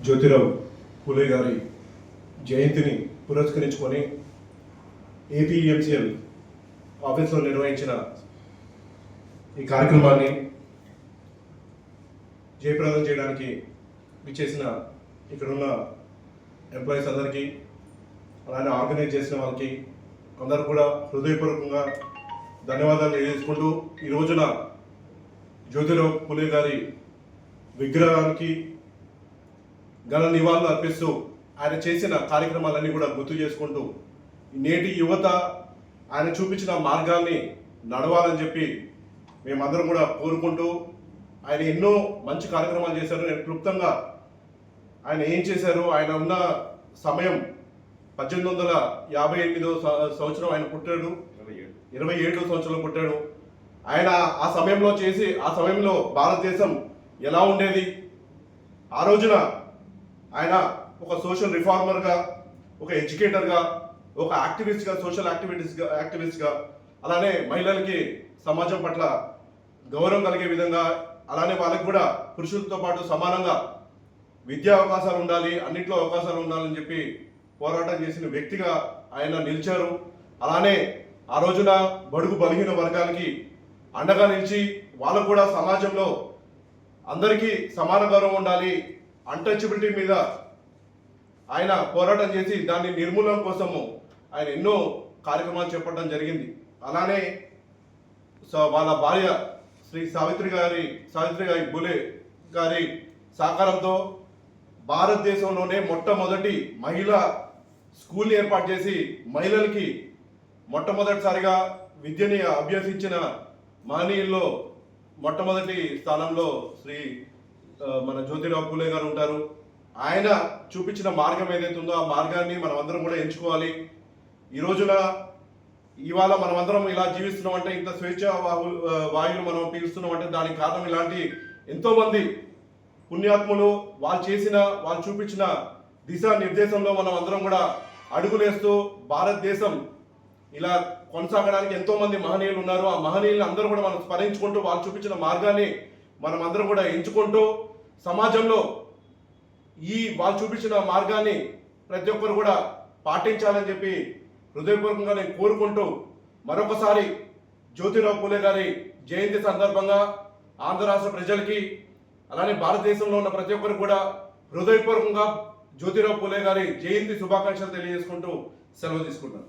జ్యోతిరావు పూలే గారి జయంతిని పురస్కరించుకొని ఏపీఎంసీఎల్ ఆఫీస్లో నిర్వహించిన ఈ కార్యక్రమాన్ని జయప్రదం చేయడానికి విచ్చేసిన ఇక్కడున్న ఎంప్లాయీస్ అందరికీ అలానే ఆర్గనైజ్ చేసిన వాళ్ళకి అందరూ కూడా హృదయపూర్వకంగా ధన్యవాదాలు తెలియజేసుకుంటూ ఈ రోజున జ్యోతిరావు పులే గారి విగ్రహానికి ఘన నివాళులు అర్పిస్తూ ఆయన చేసిన కార్యక్రమాలన్నీ కూడా గుర్తు చేసుకుంటూ నేటి యువత ఆయన చూపించిన మార్గాన్ని నడవాలని చెప్పి మేమందరం కూడా కోరుకుంటూ ఆయన ఎన్నో మంచి కార్యక్రమాలు చేశారు. నేను క్లుప్తంగా ఆయన ఏం చేశారు ఆయన ఉన్న సమయం పద్దెనిమిది వందల యాభై ఎనిమిదో సంవత్సరం ఆయన పుట్టాడు. ఇరవై ఏడో సంవత్సరంలో పుట్టాడు. ఆయన ఆ సమయంలో చేసి ఆ సమయంలో భారతదేశం ఎలా ఉండేది? ఆ రోజున ఆయన ఒక సోషల్ రిఫార్మర్గా ఒక ఎడ్యుకేటర్గా ఒక యాక్టివిస్ట్గా సోషల్ యాక్టివిటీస్గా యాక్టివిస్ట్గా అలానే మహిళలకి సమాజం పట్ల గౌరవం కలిగే విధంగా అలానే వాళ్ళకి కూడా పురుషులతో పాటు సమానంగా విద్యా అవకాశాలు ఉండాలి అన్నింటిలో అవకాశాలు ఉండాలని చెప్పి పోరాటం చేసిన వ్యక్తిగా ఆయన నిలిచారు. అలానే ఆ రోజున బడుగు బలహీన వర్గాలకి అండగా నిలిచి వాళ్ళకు కూడా సమాజంలో అందరికీ సమాన గౌరవం ఉండాలి అన్టచబిలిటీ మీద ఆయన పోరాటం చేసి దాన్ని నిర్మూలన కోసము ఆయన ఎన్నో కార్యక్రమాలు చేపట్టడం జరిగింది. అలానే వాళ్ళ భార్య శ్రీ సావిత్రి గారి సావిత్రి గారి బులే గారి సహకారంతో భారతదేశంలోనే మొట్టమొదటి మహిళా స్కూల్ ఏర్పాటు చేసి మహిళలకి మొట్టమొదటిసారిగా విద్యని అభ్యసించిన మహనీయుల్లో మొట్టమొదటి స్థానంలో శ్రీ మన జ్యోతిరావు పూలే గారు ఉంటారు. ఆయన చూపించిన మార్గం ఏదైతే ఉందో ఆ మార్గాన్ని మనం అందరం కూడా ఎంచుకోవాలి. ఈ రోజున ఇవాళ మనం అందరం ఇలా జీవిస్తున్నాం అంటే ఇంత స్వేచ్ఛ వాయువులు మనం పీలుస్తున్నాం అంటే దానికి కారణం ఇలాంటి ఎంతో మంది పుణ్యాత్ములు వాళ్ళు చేసిన వాళ్ళు చూపించిన దిశా నిర్దేశంలో మనం అందరం కూడా అడుగులేస్తూ భారతదేశం ఇలా కొనసాగడానికి ఎంతో మంది మహనీయులు ఉన్నారు. ఆ మహనీయులు అందరూ కూడా మనం స్మరించుకుంటూ వాళ్ళు చూపించిన మార్గాన్ని మనం అందరం కూడా ఎంచుకుంటూ సమాజంలో ఈ వాళ్ళు చూపించిన మార్గాన్ని ప్రతి ఒక్కరు కూడా పాటించాలని చెప్పి హృదయపూర్వకంగా నేను కోరుకుంటూ మరొకసారి జ్యోతిరావు పూలే గారి జయంతి సందర్భంగా ఆంధ్ర రాష్ట్ర ప్రజలకి అలానే భారతదేశంలో ఉన్న ప్రతి ఒక్కరు కూడా హృదయపూర్వకంగా జ్యోతిరావు పూలే గారి జయంతి శుభాకాంక్షలు తెలియజేసుకుంటూ సెలవు తీసుకుంటాను